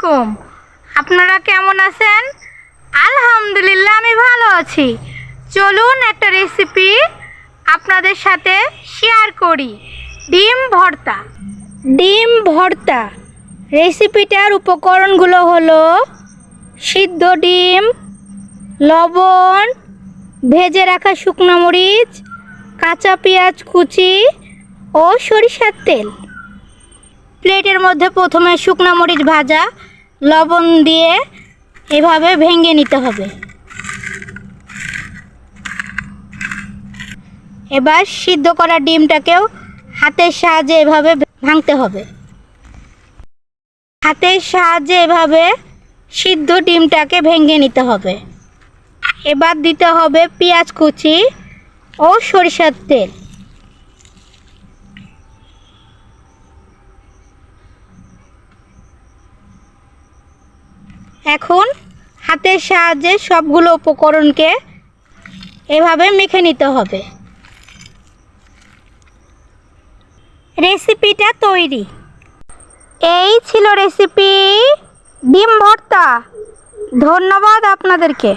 আলাইকুম। আপনারা কেমন আছেন? আলহামদুলিল্লাহ, আমি ভালো আছি। চলুন একটা রেসিপি আপনাদের সাথে শেয়ার করি। ডিম ভর্তা। ডিম ভর্তা। রেসিপিটার উপকরণগুলো হলো সিদ্ধ ডিম, লবণ, ভেজে রাখা শুকনো মরিচ, কাঁচা পেঁয়াজ কুচি ও সরিষার তেল। প্লেটের মধ্যে প্রথমে শুকনো মরিচ ভাজা লবণ দিয়ে এভাবে ভেঙে নিতে হবে। এবার সিদ্ধ করা ডিমটাকেও হাতের সাহায্যে এভাবে ভাঙতে হবে। হাতের সাহায্যে এভাবে সিদ্ধ ডিমটাকে ভেঙে নিতে হবে। এবার দিতে হবে পেঁয়াজ কুচি ও সরিষার তেল। এখন হাতের সাহায্যে সবগুলো উপকরণকে এভাবে মেখে নিতে হবে। রেসিপিটা তৈরি। এই ছিল রেসিপি ডিম ভর্তা। ধন্যবাদ আপনাদেরকে।